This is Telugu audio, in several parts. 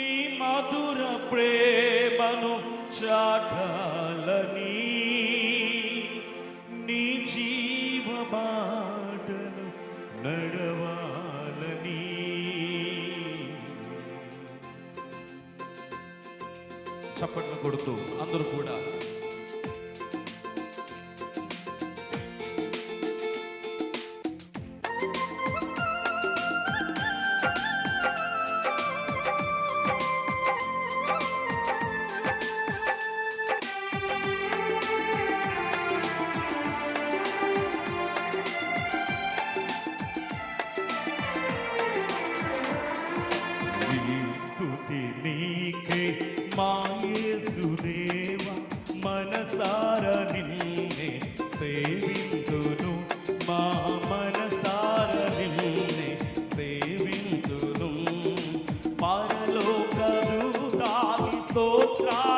నీ మధుర ప్రేమను చాటాలని నీ జీవ బాటను నడవాలని. చప్పట్లు కొడుతూ అందరూ కూడా पुत्रा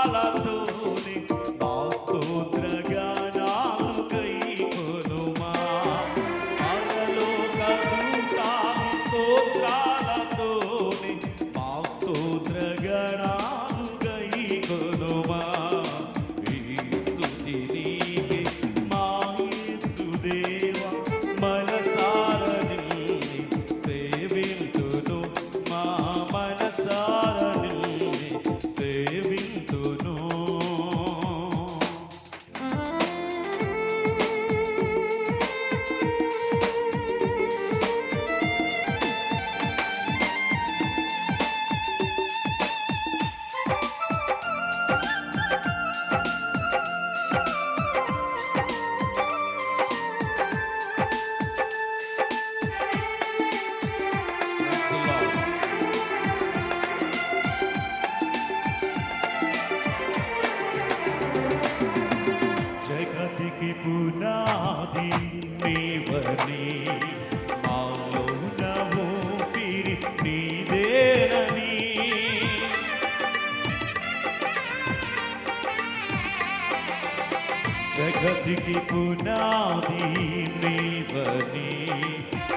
जगत की बुनादी में बनी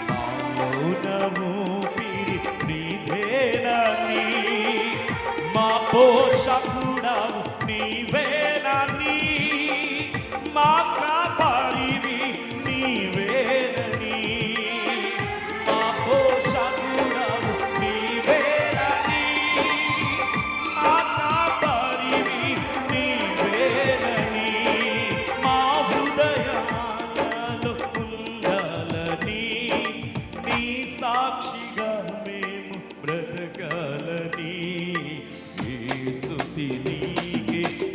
బ్రతకాలని స్థుతి నీకే